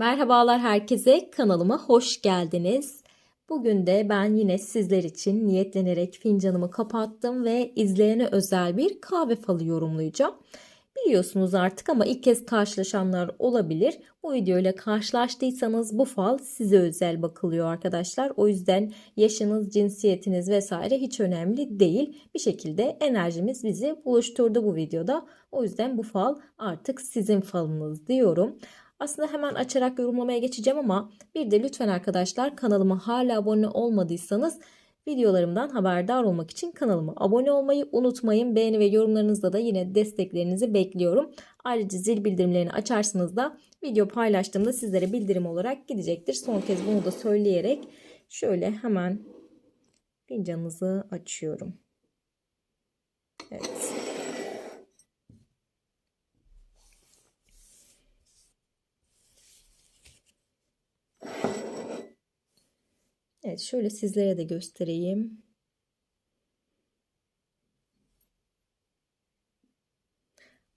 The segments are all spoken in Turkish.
Merhabalar herkese, kanalıma hoş geldiniz. Bugün de ben yine sizler için niyetlenerek fincanımı kapattım ve izleyene özel bir kahve falı yorumlayacağım. Biliyorsunuz artık ama ilk kez karşılaşanlar olabilir. Bu videoyla karşılaştıysanız bu fal size özel bakılıyor arkadaşlar. O yüzden yaşınız, cinsiyetiniz vesaire hiç önemli değil. Bir şekilde enerjimiz bizi buluşturdu bu videoda. O yüzden bu fal artık sizin falınız diyorum. Aslında hemen açarak yorumlamaya geçeceğim ama bir de lütfen arkadaşlar kanalıma hala abone olmadıysanız videolarımdan haberdar olmak için kanalıma abone olmayı unutmayın. Beğeni ve yorumlarınızda da yine desteklerinizi bekliyorum. Ayrıca zil bildirimlerini açarsınız da video paylaştığımda sizlere bildirim olarak gidecektir. Son kez bunu da söyleyerek şöyle hemen fincanınızı açıyorum. Evet. Evet şöyle sizlere de göstereyim.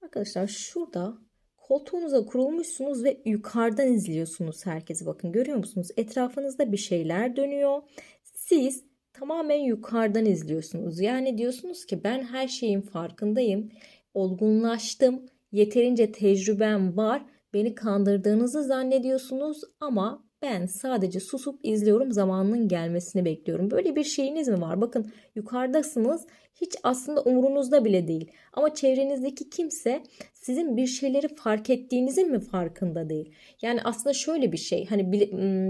Arkadaşlar şurada koltuğunuza kurulmuşsunuz ve yukarıdan izliyorsunuz herkesi. Bakın görüyor musunuz? Etrafınızda bir şeyler dönüyor. Siz tamamen yukarıdan izliyorsunuz. Yani diyorsunuz ki ben her şeyin farkındayım. Olgunlaştım. Yeterince tecrübem var. Beni kandırdığınızı zannediyorsunuz ama ben sadece susup izliyorum zamanının gelmesini bekliyorum. Böyle bir şeyiniz mi var? Bakın yukarıdasınız hiç aslında umurunuzda bile değil. Ama çevrenizdeki kimse sizin bir şeyleri fark ettiğinizin mi farkında değil? Yani aslında şöyle bir şey hani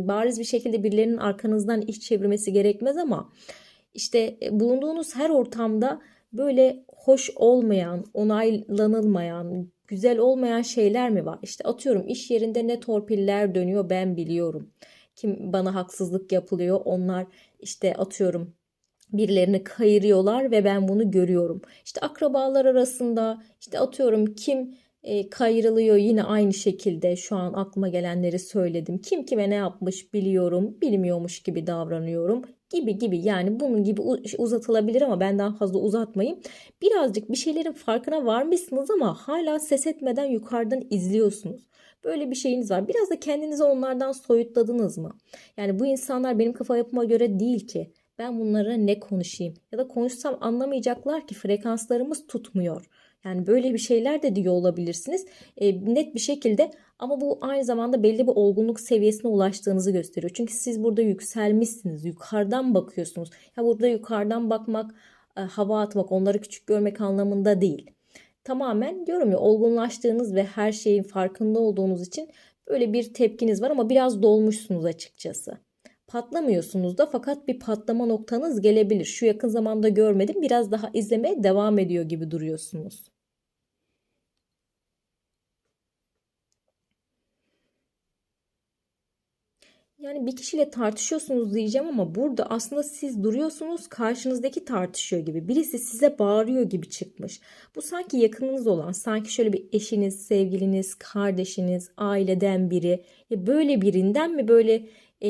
bariz bir şekilde birilerinin arkanızdan iş çevirmesi gerekmez ama işte e, bulunduğunuz her ortamda böyle hoş olmayan, onaylanılmayan, güzel olmayan şeyler mi var? İşte atıyorum iş yerinde ne torpiller dönüyor ben biliyorum. Kim bana haksızlık yapılıyor onlar işte atıyorum birilerini kayırıyorlar ve ben bunu görüyorum. İşte akrabalar arasında işte atıyorum kim e, kayırılıyor yine aynı şekilde şu an aklıma gelenleri söyledim. Kim kime ne yapmış biliyorum, bilmiyormuş gibi davranıyorum gibi gibi yani bunun gibi uzatılabilir ama ben daha fazla uzatmayayım. Birazcık bir şeylerin farkına varmışsınız ama hala ses etmeden yukarıdan izliyorsunuz. Böyle bir şeyiniz var. Biraz da kendinizi onlardan soyutladınız mı? Yani bu insanlar benim kafa yapıma göre değil ki. Ben bunlara ne konuşayım? Ya da konuşsam anlamayacaklar ki frekanslarımız tutmuyor. Yani böyle bir şeyler de diyor olabilirsiniz. E, net bir şekilde ama bu aynı zamanda belli bir olgunluk seviyesine ulaştığınızı gösteriyor. Çünkü siz burada yükselmişsiniz. Yukarıdan bakıyorsunuz. Ya burada yukarıdan bakmak, e, hava atmak, onları küçük görmek anlamında değil. Tamamen diyorum ya olgunlaştığınız ve her şeyin farkında olduğunuz için böyle bir tepkiniz var ama biraz dolmuşsunuz açıkçası. Patlamıyorsunuz da fakat bir patlama noktanız gelebilir. Şu yakın zamanda görmedim. Biraz daha izlemeye devam ediyor gibi duruyorsunuz. Yani bir kişiyle tartışıyorsunuz diyeceğim ama burada aslında siz duruyorsunuz karşınızdaki tartışıyor gibi. Birisi size bağırıyor gibi çıkmış. Bu sanki yakınınız olan, sanki şöyle bir eşiniz, sevgiliniz, kardeşiniz, aileden biri. Ya böyle birinden mi böyle e,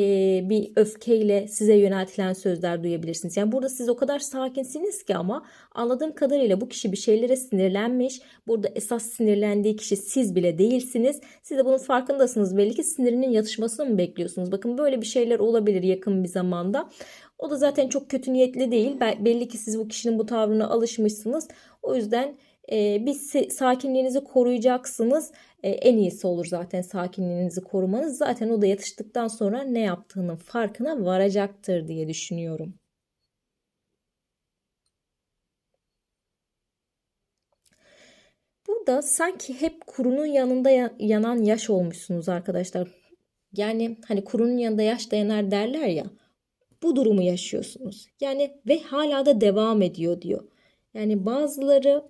bir öfkeyle size yöneltilen sözler duyabilirsiniz. Yani burada siz o kadar sakinsiniz ki ama anladığım kadarıyla bu kişi bir şeylere sinirlenmiş. Burada esas sinirlendiği kişi siz bile değilsiniz. Siz de bunun farkındasınız. Belli ki sinirinin yatışmasını mı bekliyorsunuz? Bakın böyle bir şeyler olabilir yakın bir zamanda. O da zaten çok kötü niyetli değil. Belli ki siz bu kişinin bu tavrına alışmışsınız. O yüzden e, bir sakinliğinizi koruyacaksınız. E, en iyisi olur zaten sakinliğinizi korumanız. Zaten o da yatıştıktan sonra ne yaptığının farkına varacaktır diye düşünüyorum. Burada sanki hep kurunun yanında yanan yaş olmuşsunuz arkadaşlar. Yani hani kurunun yanında yaş dayanar derler ya. Bu durumu yaşıyorsunuz. Yani ve hala da devam ediyor diyor. Yani bazıları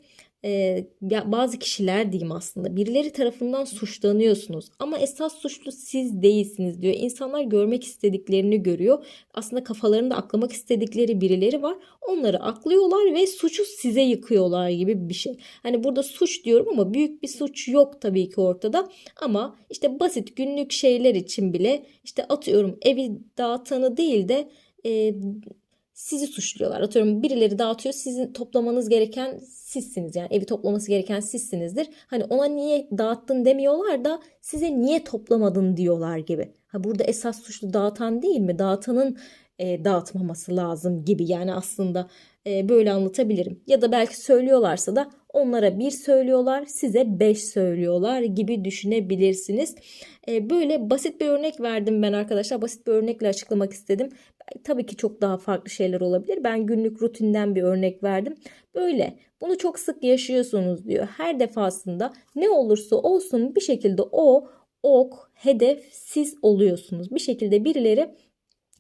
e, bazı kişiler diyeyim aslında birileri tarafından suçlanıyorsunuz ama esas suçlu siz değilsiniz diyor. İnsanlar görmek istediklerini görüyor. Aslında kafalarında aklamak istedikleri birileri var. Onları aklıyorlar ve suçu size yıkıyorlar gibi bir şey. Hani burada suç diyorum ama büyük bir suç yok tabii ki ortada. Ama işte basit günlük şeyler için bile işte atıyorum evi dağıtanı değil de e, sizi suçluyorlar. Atıyorum birileri dağıtıyor. Sizin toplamanız gereken sizsiniz. Yani evi toplaması gereken sizsinizdir. Hani ona niye dağıttın demiyorlar da size niye toplamadın diyorlar gibi. Ha burada esas suçlu dağıtan değil mi? Dağıtanın e, dağıtmaması lazım gibi. Yani aslında e, böyle anlatabilirim. Ya da belki söylüyorlarsa da onlara bir söylüyorlar, size beş söylüyorlar gibi düşünebilirsiniz. E, böyle basit bir örnek verdim ben arkadaşlar. Basit bir örnekle açıklamak istedim. Tabii ki çok daha farklı şeyler olabilir. Ben günlük rutinden bir örnek verdim. Böyle bunu çok sık yaşıyorsunuz diyor. Her defasında ne olursa olsun bir şekilde o ok, hedef siz oluyorsunuz. Bir şekilde birileri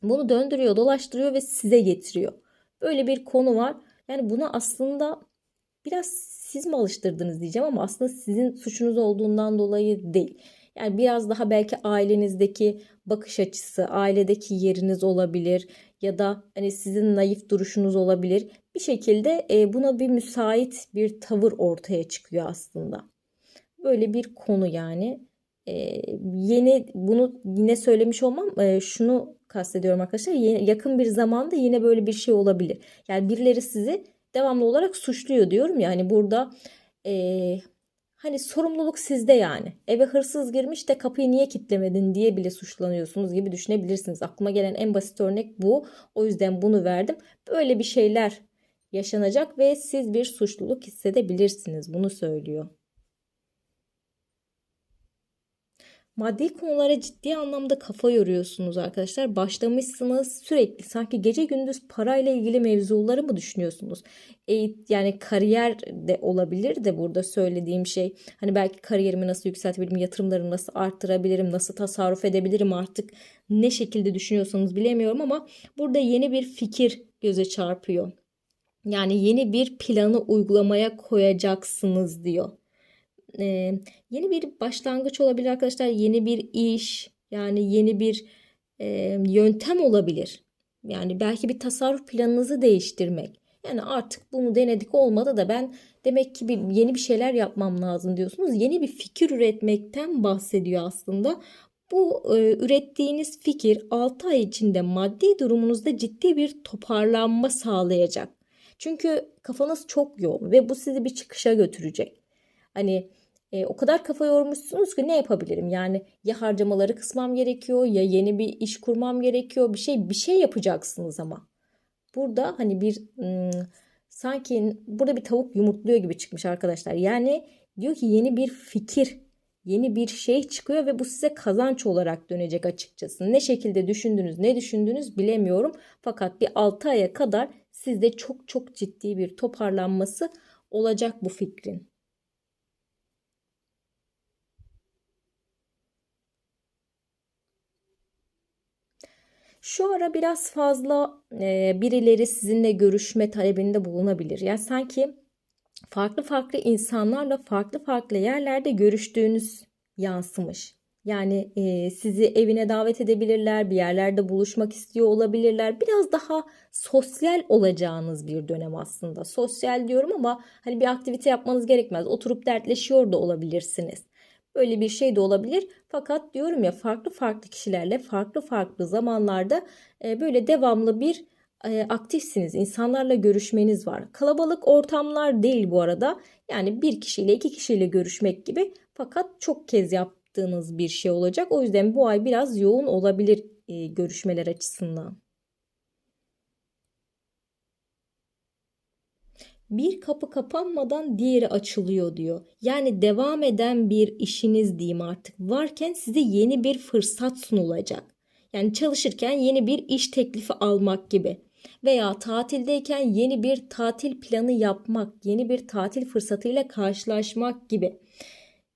bunu döndürüyor, dolaştırıyor ve size getiriyor. Böyle bir konu var. Yani buna aslında biraz siz mi alıştırdınız diyeceğim ama aslında sizin suçunuz olduğundan dolayı değil. Yani biraz daha belki ailenizdeki bakış açısı, ailedeki yeriniz olabilir ya da hani sizin naif duruşunuz olabilir. Bir şekilde e, buna bir müsait bir tavır ortaya çıkıyor aslında. Böyle bir konu yani. Ee, yeni bunu yine söylemiş olmam e, şunu kastediyorum arkadaşlar. Yakın bir zamanda yine böyle bir şey olabilir. Yani birileri sizi devamlı olarak suçluyor diyorum ya hani burada e, hani sorumluluk sizde yani. Eve hırsız girmiş de kapıyı niye kilitlemedin diye bile suçlanıyorsunuz gibi düşünebilirsiniz. Aklıma gelen en basit örnek bu. O yüzden bunu verdim. Böyle bir şeyler yaşanacak ve siz bir suçluluk hissedebilirsiniz. Bunu söylüyor. Maddi konulara ciddi anlamda kafa yoruyorsunuz arkadaşlar. Başlamışsınız sürekli sanki gece gündüz parayla ilgili mevzuları mı düşünüyorsunuz? E, yani kariyer de olabilir de burada söylediğim şey. Hani belki kariyerimi nasıl yükseltebilirim, yatırımlarımı nasıl arttırabilirim, nasıl tasarruf edebilirim artık ne şekilde düşünüyorsanız bilemiyorum ama burada yeni bir fikir göze çarpıyor. Yani yeni bir planı uygulamaya koyacaksınız diyor e, yeni bir başlangıç olabilir arkadaşlar. Yeni bir iş yani yeni bir e, yöntem olabilir. Yani belki bir tasarruf planınızı değiştirmek. Yani artık bunu denedik olmadı da ben demek ki bir, yeni bir şeyler yapmam lazım diyorsunuz. Yeni bir fikir üretmekten bahsediyor aslında. Bu e, ürettiğiniz fikir 6 ay içinde maddi durumunuzda ciddi bir toparlanma sağlayacak. Çünkü kafanız çok yoğun ve bu sizi bir çıkışa götürecek. Hani e, o kadar kafa yormuşsunuz ki ne yapabilirim? Yani ya harcamaları kısmam gerekiyor ya yeni bir iş kurmam gerekiyor. Bir şey bir şey yapacaksınız ama. Burada hani bir ım, sanki burada bir tavuk yumurtluyor gibi çıkmış arkadaşlar. Yani diyor ki yeni bir fikir, yeni bir şey çıkıyor ve bu size kazanç olarak dönecek açıkçası. Ne şekilde düşündünüz, ne düşündünüz bilemiyorum. Fakat bir 6 aya kadar sizde çok çok ciddi bir toparlanması olacak bu fikrin. Şu ara biraz fazla e, birileri sizinle görüşme talebinde bulunabilir. Yani sanki farklı farklı insanlarla farklı farklı yerlerde görüştüğünüz yansımış. Yani e, sizi evine davet edebilirler, bir yerlerde buluşmak istiyor olabilirler. Biraz daha sosyal olacağınız bir dönem aslında. Sosyal diyorum ama hani bir aktivite yapmanız gerekmez. Oturup dertleşiyor da olabilirsiniz. Böyle bir şey de olabilir. Fakat diyorum ya farklı farklı kişilerle farklı farklı zamanlarda e, böyle devamlı bir e, aktifsiniz. İnsanlarla görüşmeniz var. Kalabalık ortamlar değil bu arada. Yani bir kişiyle iki kişiyle görüşmek gibi. Fakat çok kez yaptığınız bir şey olacak. O yüzden bu ay biraz yoğun olabilir e, görüşmeler açısından. bir kapı kapanmadan diğeri açılıyor diyor. Yani devam eden bir işiniz diyeyim artık varken size yeni bir fırsat sunulacak. Yani çalışırken yeni bir iş teklifi almak gibi veya tatildeyken yeni bir tatil planı yapmak, yeni bir tatil fırsatıyla karşılaşmak gibi.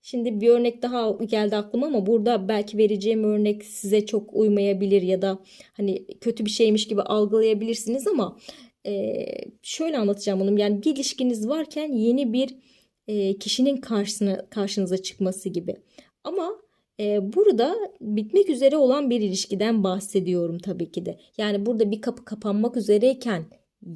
Şimdi bir örnek daha geldi aklıma ama burada belki vereceğim örnek size çok uymayabilir ya da hani kötü bir şeymiş gibi algılayabilirsiniz ama e, şöyle anlatacağım bunu. Yani bir ilişkiniz varken yeni bir e, kişinin karşısına karşınıza çıkması gibi. Ama e, burada bitmek üzere olan bir ilişkiden bahsediyorum tabii ki de. Yani burada bir kapı kapanmak üzereyken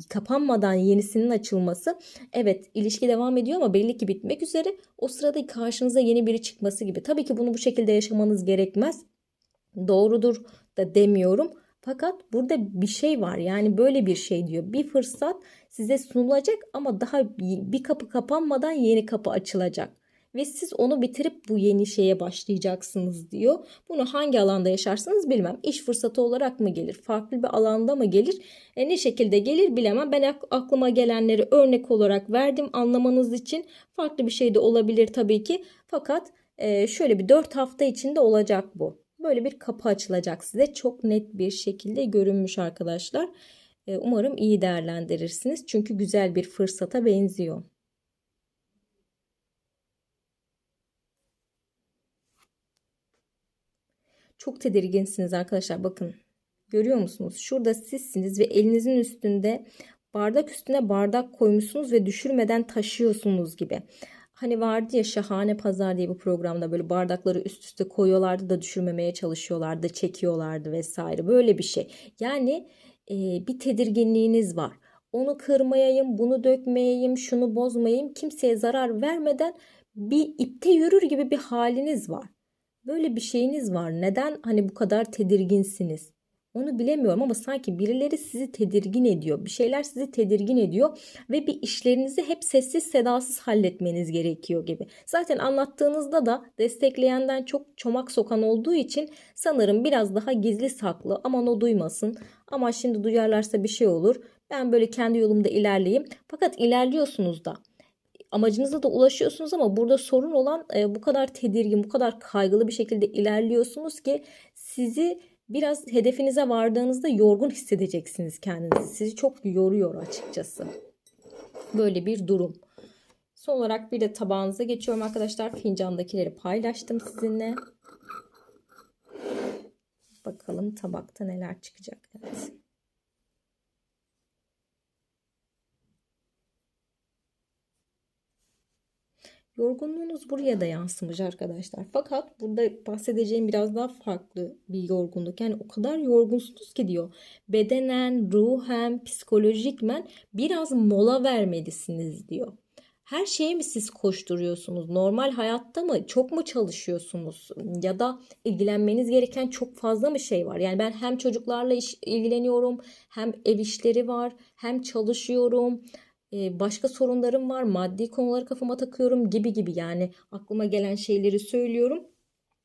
kapanmadan yenisinin açılması evet ilişki devam ediyor ama belli ki bitmek üzere o sırada karşınıza yeni biri çıkması gibi. Tabii ki bunu bu şekilde yaşamanız gerekmez. Doğrudur da demiyorum Fakat burada bir şey var. Yani böyle bir şey diyor. Bir fırsat size sunulacak ama daha bir kapı kapanmadan yeni kapı açılacak ve siz onu bitirip bu yeni şeye başlayacaksınız diyor. Bunu hangi alanda yaşarsınız bilmem. İş fırsatı olarak mı gelir? Farklı bir alanda mı gelir? E ne şekilde gelir bilemem. Ben aklıma gelenleri örnek olarak verdim anlamanız için. Farklı bir şey de olabilir tabii ki. Fakat e, şöyle bir 4 hafta içinde olacak bu. Böyle bir kapı açılacak size. Çok net bir şekilde görünmüş arkadaşlar. E, umarım iyi değerlendirirsiniz. Çünkü güzel bir fırsata benziyor. Çok tedirginsiniz arkadaşlar. Bakın görüyor musunuz? Şurada sizsiniz ve elinizin üstünde bardak üstüne bardak koymuşsunuz ve düşürmeden taşıyorsunuz gibi. Hani vardı ya Şahane Pazar diye bu programda böyle bardakları üst üste koyuyorlardı da düşürmemeye çalışıyorlardı, çekiyorlardı vesaire. Böyle bir şey. Yani e, bir tedirginliğiniz var. Onu kırmayayım, bunu dökmeyeyim, şunu bozmayayım, kimseye zarar vermeden bir ipte yürür gibi bir haliniz var. Böyle bir şeyiniz var. Neden hani bu kadar tedirginsiniz? Onu bilemiyorum ama sanki birileri sizi tedirgin ediyor. Bir şeyler sizi tedirgin ediyor ve bir işlerinizi hep sessiz sedasız halletmeniz gerekiyor gibi. Zaten anlattığınızda da destekleyenden çok çomak sokan olduğu için sanırım biraz daha gizli saklı. Aman o duymasın. Ama şimdi duyarlarsa bir şey olur. Ben böyle kendi yolumda ilerleyeyim. Fakat ilerliyorsunuz da amacınıza da ulaşıyorsunuz ama burada sorun olan e, bu kadar tedirgin, bu kadar kaygılı bir şekilde ilerliyorsunuz ki sizi biraz hedefinize vardığınızda yorgun hissedeceksiniz kendinizi. Sizi çok yoruyor açıkçası. Böyle bir durum. Son olarak bir de tabağınıza geçiyorum arkadaşlar. Fincandakileri paylaştım sizinle. Bakalım tabakta neler çıkacak. Evet. Yorgunluğunuz buraya da yansımış arkadaşlar. Fakat burada bahsedeceğim biraz daha farklı bir yorgunluk. Yani o kadar yorgunsunuz ki diyor. Bedenen, ruhen, psikolojikmen biraz mola vermelisiniz diyor. Her şeye mi siz koşturuyorsunuz? Normal hayatta mı? Çok mu çalışıyorsunuz? Ya da ilgilenmeniz gereken çok fazla mı şey var? Yani ben hem çocuklarla iş, ilgileniyorum, hem ev işleri var, hem çalışıyorum başka sorunlarım var, maddi konuları kafama takıyorum gibi gibi yani aklıma gelen şeyleri söylüyorum.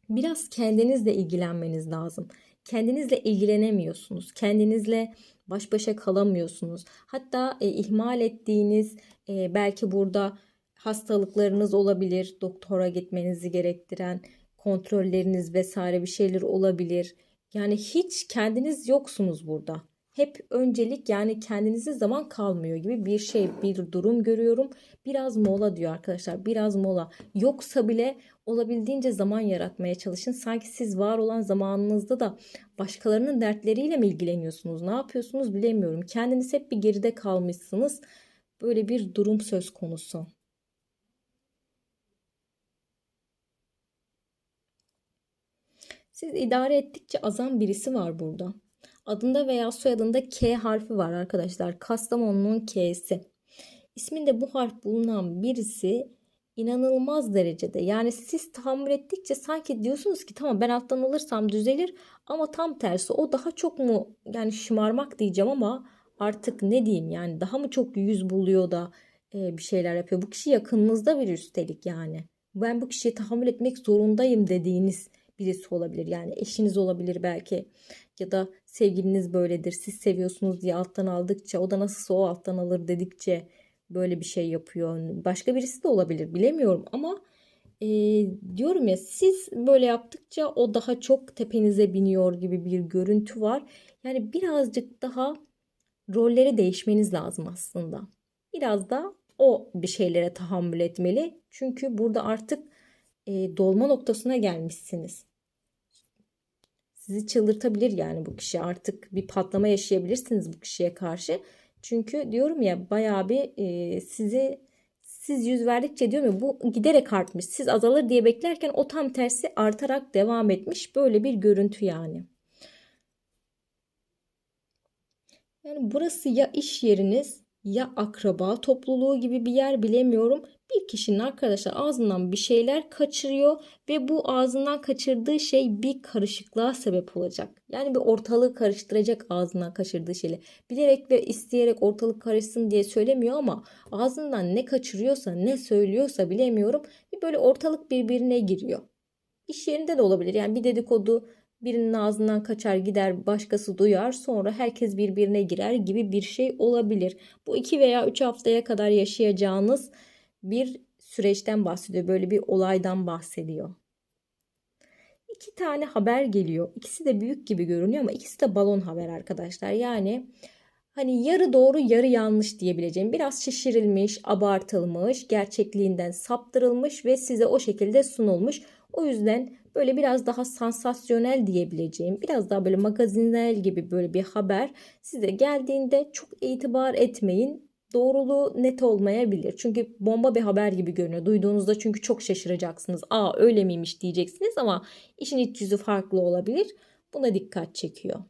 Biraz kendinizle ilgilenmeniz lazım. Kendinizle ilgilenemiyorsunuz. Kendinizle baş başa kalamıyorsunuz. Hatta e, ihmal ettiğiniz e, belki burada hastalıklarınız olabilir. Doktora gitmenizi gerektiren kontrolleriniz vesaire bir şeyler olabilir. Yani hiç kendiniz yoksunuz burada hep öncelik yani kendinize zaman kalmıyor gibi bir şey bir durum görüyorum. Biraz mola diyor arkadaşlar biraz mola. Yoksa bile olabildiğince zaman yaratmaya çalışın. Sanki siz var olan zamanınızda da başkalarının dertleriyle mi ilgileniyorsunuz? Ne yapıyorsunuz bilemiyorum. Kendiniz hep bir geride kalmışsınız. Böyle bir durum söz konusu. Siz idare ettikçe azan birisi var burada. Adında veya soyadında K harfi var arkadaşlar. Kastamonu'nun K'si. İsminde bu harf bulunan birisi inanılmaz derecede yani siz tahammül ettikçe sanki diyorsunuz ki tamam ben alttan alırsam düzelir ama tam tersi o daha çok mu yani şımarmak diyeceğim ama artık ne diyeyim yani daha mı çok yüz buluyor da e, bir şeyler yapıyor. Bu kişi yakınınızda bir üstelik yani. Ben bu kişiye tahammül etmek zorundayım dediğiniz birisi olabilir. Yani eşiniz olabilir belki ya da sevgiliniz böyledir. Siz seviyorsunuz diye alttan aldıkça o da nasılsa o alttan alır dedikçe böyle bir şey yapıyor. Başka birisi de olabilir bilemiyorum ama e, diyorum ya siz böyle yaptıkça o daha çok tepenize biniyor gibi bir görüntü var. Yani birazcık daha rolleri değişmeniz lazım aslında. Biraz da o bir şeylere tahammül etmeli. Çünkü burada artık e, dolma noktasına gelmişsiniz sizi çıldırtabilir yani bu kişi. Artık bir patlama yaşayabilirsiniz bu kişiye karşı. Çünkü diyorum ya bayağı bir e, sizi siz yüz verdikçe diyorum ya bu giderek artmış. Siz azalır diye beklerken o tam tersi artarak devam etmiş. Böyle bir görüntü yani. Yani burası ya iş yeriniz ya akraba topluluğu gibi bir yer bilemiyorum. Bir kişinin arkadaşlar ağzından bir şeyler kaçırıyor ve bu ağzından kaçırdığı şey bir karışıklığa sebep olacak. Yani bir ortalığı karıştıracak ağzından kaçırdığı şeyle. Bilerek ve isteyerek ortalık karışsın diye söylemiyor ama ağzından ne kaçırıyorsa ne söylüyorsa bilemiyorum. Bir böyle ortalık birbirine giriyor. İş yerinde de olabilir. Yani bir dedikodu birinin ağzından kaçar gider başkası duyar sonra herkes birbirine girer gibi bir şey olabilir. Bu iki veya üç haftaya kadar yaşayacağınız bir süreçten bahsediyor. Böyle bir olaydan bahsediyor. İki tane haber geliyor. İkisi de büyük gibi görünüyor ama ikisi de balon haber arkadaşlar. Yani hani yarı doğru yarı yanlış diyebileceğim biraz şişirilmiş, abartılmış, gerçekliğinden saptırılmış ve size o şekilde sunulmuş. O yüzden böyle biraz daha sansasyonel diyebileceğim, biraz daha böyle magazinel gibi böyle bir haber size geldiğinde çok itibar etmeyin. Doğruluğu net olmayabilir. Çünkü bomba bir haber gibi görünüyor. Duyduğunuzda çünkü çok şaşıracaksınız. Aa öyle miymiş diyeceksiniz ama işin iç yüzü farklı olabilir. Buna dikkat çekiyor.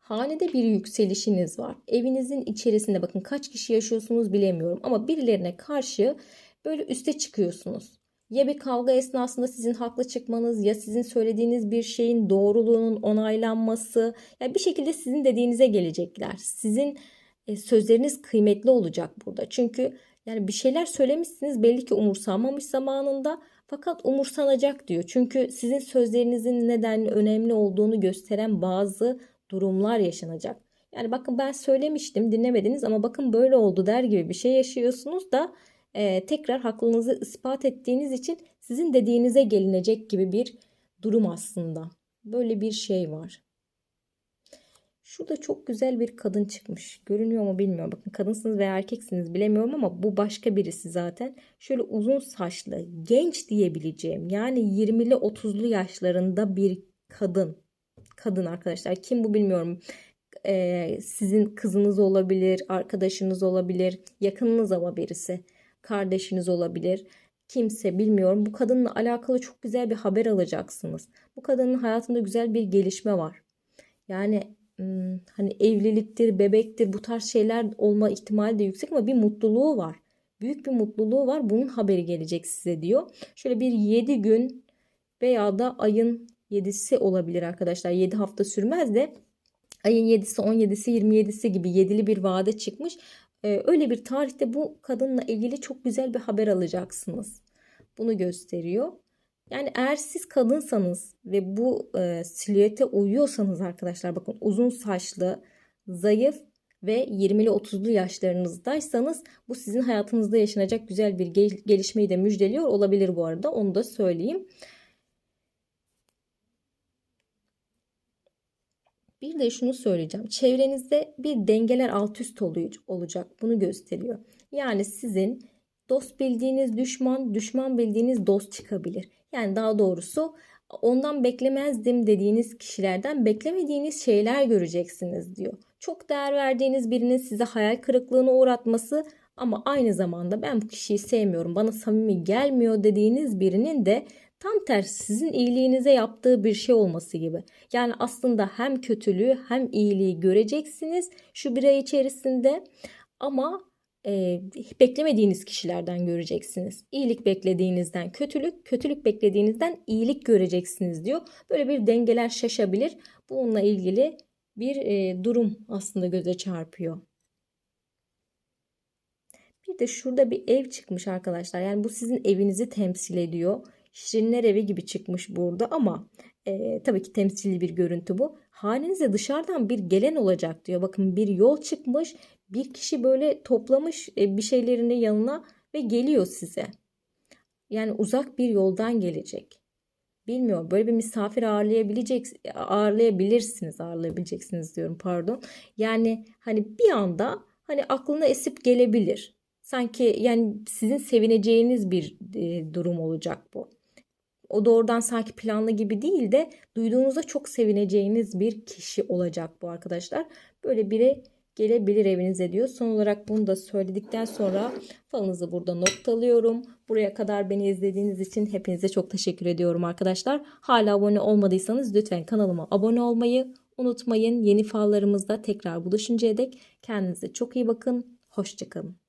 Hanede bir yükselişiniz var. Evinizin içerisinde bakın kaç kişi yaşıyorsunuz bilemiyorum ama birilerine karşı böyle üste çıkıyorsunuz. Ya bir kavga esnasında sizin haklı çıkmanız ya sizin söylediğiniz bir şeyin doğruluğunun onaylanması ya bir şekilde sizin dediğinize gelecekler. Sizin e, sözleriniz kıymetli olacak burada. Çünkü yani bir şeyler söylemişsiniz belli ki umursanmamış zamanında fakat umursanacak diyor. Çünkü sizin sözlerinizin neden önemli olduğunu gösteren bazı durumlar yaşanacak. Yani bakın ben söylemiştim dinlemediniz ama bakın böyle oldu der gibi bir şey yaşıyorsunuz da e, tekrar haklılığınızı ispat ettiğiniz için sizin dediğinize gelinecek gibi bir durum aslında. Böyle bir şey var. Şurada çok güzel bir kadın çıkmış. Görünüyor mu bilmiyorum. Bakın kadınsınız veya erkeksiniz bilemiyorum ama bu başka birisi zaten. Şöyle uzun saçlı, genç diyebileceğim. Yani 20'li 30'lu yaşlarında bir kadın. Kadın arkadaşlar. Kim bu bilmiyorum. Ee, sizin kızınız olabilir, arkadaşınız olabilir, yakınınız ama birisi kardeşiniz olabilir. Kimse bilmiyorum. Bu kadınla alakalı çok güzel bir haber alacaksınız. Bu kadının hayatında güzel bir gelişme var. Yani hani evliliktir, bebektir bu tarz şeyler olma ihtimali de yüksek ama bir mutluluğu var. Büyük bir mutluluğu var. Bunun haberi gelecek size diyor. Şöyle bir 7 gün veya da ayın 7'si olabilir arkadaşlar. 7 hafta sürmez de ayın 7'si, 17'si, 27'si gibi 7'li bir vade çıkmış. Ee, öyle bir tarihte bu kadınla ilgili çok güzel bir haber alacaksınız. Bunu gösteriyor. Yani eğer siz kadınsanız ve bu e, silüete uyuyorsanız arkadaşlar bakın uzun saçlı, zayıf ve 20'li 30'lu yaşlarınızdaysanız bu sizin hayatınızda yaşanacak güzel bir gel gelişmeyi de müjdeliyor olabilir bu arada. Onu da söyleyeyim. Bir de şunu söyleyeceğim. Çevrenizde bir dengeler alt üst olacak. Bunu gösteriyor. Yani sizin dost bildiğiniz düşman, düşman bildiğiniz dost çıkabilir. Yani daha doğrusu ondan beklemezdim dediğiniz kişilerden beklemediğiniz şeyler göreceksiniz diyor. Çok değer verdiğiniz birinin size hayal kırıklığına uğratması ama aynı zamanda ben bu kişiyi sevmiyorum, bana samimi gelmiyor dediğiniz birinin de tam tersi sizin iyiliğinize yaptığı bir şey olması gibi. Yani aslında hem kötülüğü hem iyiliği göreceksiniz şu bir ay içerisinde ama e, beklemediğiniz kişilerden göreceksiniz. İyilik beklediğinizden kötülük, kötülük beklediğinizden iyilik göreceksiniz diyor. Böyle bir dengeler şaşabilir. Bununla ilgili bir e, durum aslında göze çarpıyor. Bir de şurada bir ev çıkmış arkadaşlar. Yani bu sizin evinizi temsil ediyor. Şirinler evi gibi çıkmış burada ama e, tabii ki temsili bir görüntü bu. Hanenize dışarıdan bir gelen olacak diyor. Bakın bir yol çıkmış. Bir kişi böyle toplamış e, bir şeylerini yanına ve geliyor size. Yani uzak bir yoldan gelecek. Bilmiyorum böyle bir misafir ağırlayabilecek ağırlayabilirsiniz ağırlayabileceksiniz diyorum pardon. Yani hani bir anda hani aklına esip gelebilir. Sanki yani sizin sevineceğiniz bir e, durum olacak bu. O doğrudan sanki planlı gibi değil de duyduğunuzda çok sevineceğiniz bir kişi olacak bu arkadaşlar. Böyle biri gelebilir evinize diyor. Son olarak bunu da söyledikten sonra falınızı burada noktalıyorum. Buraya kadar beni izlediğiniz için hepinize çok teşekkür ediyorum arkadaşlar. Hala abone olmadıysanız lütfen kanalıma abone olmayı unutmayın. Yeni fallarımızda tekrar buluşuncaya dek kendinize çok iyi bakın. Hoşçakalın.